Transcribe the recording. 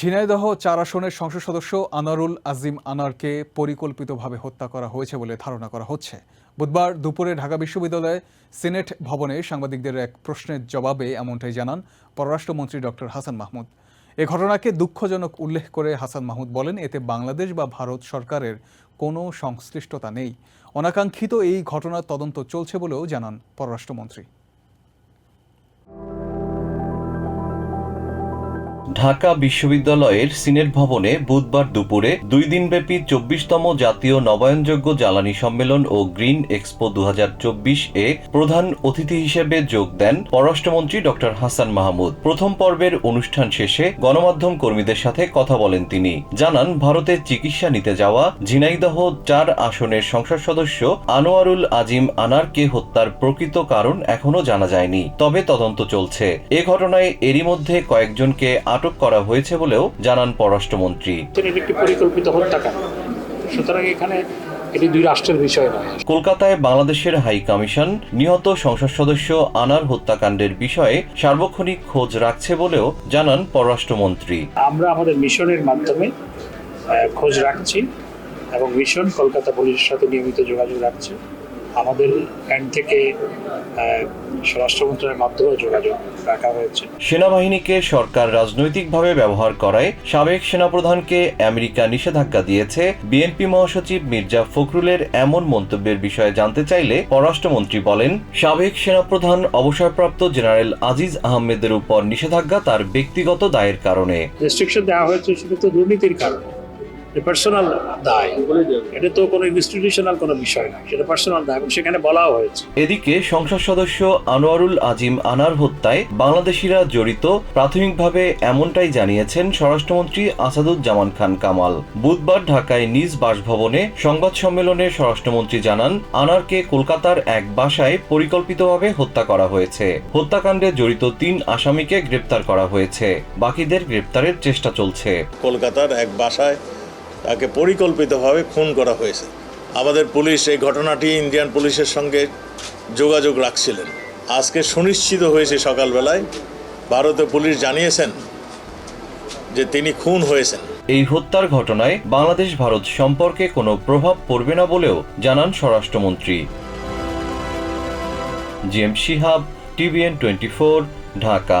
ঝিনাইদহ চার আসনের সংসদ সদস্য আনারুল আজিম আনারকে পরিকল্পিতভাবে হত্যা করা হয়েছে বলে ধারণা করা হচ্ছে। বুধবার দুপুরে ঢাকা বিশ্ববিদ্যালয়ে সিনেট ভবনে সাংবাদিকদের এক প্রশ্নের জবাবে এমনটাই জানান পররাষ্ট্রমন্ত্রী ডক্টর হাসান মাহমুদ। এ ঘটনাকে দুঃখজনক উল্লেখ করে হাসান মাহমুদ বলেন, এতে বাংলাদেশ বা ভারত সরকারের কোনো সংশ্লিষ্টতা নেই। অনাকাঙ্ক্ষিত এই ঘটনার তদন্ত চলছে বলেও জানান পররাষ্ট্রমন্ত্রী। ঢাকা বিশ্ববিদ্যালয়ের সিনেট ভবনে বুধবার দুপুরে দুই দিনব্যাপী চব্বিশতম জাতীয় নবায়নযোগ্য জ্বালানি সম্মেলন ও গ্রিন এক্সপো দু হাজার চব্বিশ এ প্রধান অতিথি হিসেবে যোগ দেন পররাষ্ট্রমন্ত্রী ডক্টর হাসান মাহমুদ। প্রথম পর্বের অনুষ্ঠান শেষে গণমাধ্যম কর্মীদের সাথে কথা বলেন তিনি। জানান, ভারতে চিকিৎসা নিতে যাওয়া ঝিনাইদহ চার আসনের সংসদ সদস্য আনোয়ারুল আজিম আনারকে হত্যার প্রকৃত কারণ এখনও জানা যায়নি। তবে তদন্ত চলছে। এ ঘটনায় এরই মধ্যে কয়েকজনকে আটক করা হয়েছে বলেও জানান পররাষ্ট্রমন্ত্রী। একটি পরিকল্পিত হত্যাকাণ্ড। সুতরাং এখানে এটি দুই রাষ্ট্রের বিষয় নয়। কলকাতায় বাংলাদেশের হাই কমিশন নিহত সংসদ সদস্য আনার হত্যাকাণ্ডের বিষয়ে সার্বক্ষণিক খোঁজ রাখছে বলেও জানান পররাষ্ট্রমন্ত্রী। আমরা আমাদের মিশনের মাধ্যমে খোঁজ রাখছি এবং মিশন কলকাতা পুলিশের সাথে নিয়মিত যোগাযোগ রাখছে। আমাদের এন্ড থেকে স্বরাষ্ট্র মন্ত্রণালয়ের মাধ্যমে যোগাযোগ রাখা হয়েছে। সেনাবাহিনীকে সরকার রাজনৈতিকভাবে ব্যবহার করায় সাবেক সেনাপ্রধানকে আমেরিকা নিষেধাজ্ঞা দিয়েছে। বিএনপি মহাসচিব মির্জা ফখরুলের এমন মন্তব্যের বিষয়ে জানতে চাইলে পররাষ্ট্রমন্ত্রী বলেন সাবেক সেনাপ্রধান অবসরপ্রাপ্ত জেনারেল আজিজ আহমেদের উপর নিষেধাজ্ঞা তার ব্যক্তিগত দায়ের কারণে। রেস্ট্রিকশন দেওয়া হয়েছে সেটা তো দুর্নীতির কারণে। পার্সোনাল দায়। এটা তো কোনো ইনস্টিটিউশনাল কোনো বিষয় না সেটা পার্সোনাল দায়। এবং সেখানে বলাও হয়েছে। এদিকে সংসদ সদস্য আনোয়ারুল আজিম আনার হত্যায় বাংলাদেশিরা জড়িত প্রাথমিকভাবে এমনটাই জানিয়েছেন স্বরাষ্ট্রমন্ত্রী আসাদুজ্জামান খান কামাল। বুধবার ঢাকায় নিজ বাসভবনে সংবাদ সম্মেলনে স্বরাষ্ট্রমন্ত্রী জানান আনারকে কলকাতার এক বাসায় পরিকল্পিতভাবে হত্যা করা হয়েছে। হত্যাকাণ্ডে জড়িত তিন আসামিকে গ্রেপ্তার করা হয়েছে। বাকিদের গ্রেপ্তারের চেষ্টা চলছে। কলকাতার এক বাসায় তাকে পরিকল্পিতভাবে খুন করা হয়েছে। আমাদের পুলিশ এই ঘটনাটি ইন্ডিয়ান পুলিশের সঙ্গে যোগাযোগ রাখছিলেন। আজকে সুনিশ্চিত হয়েছে সকালবেলায়, ভারতীয় পুলিশ জানিয়েছেন যে তিনি খুন হয়েছেন। এই হত্যার ঘটনায় বাংলাদেশ ভারত সম্পর্কে কোনো প্রভাব পড়বে না বলেও জানান স্বরাষ্ট্রমন্ত্রী। G M Shihab, TVN twenty Dhaka.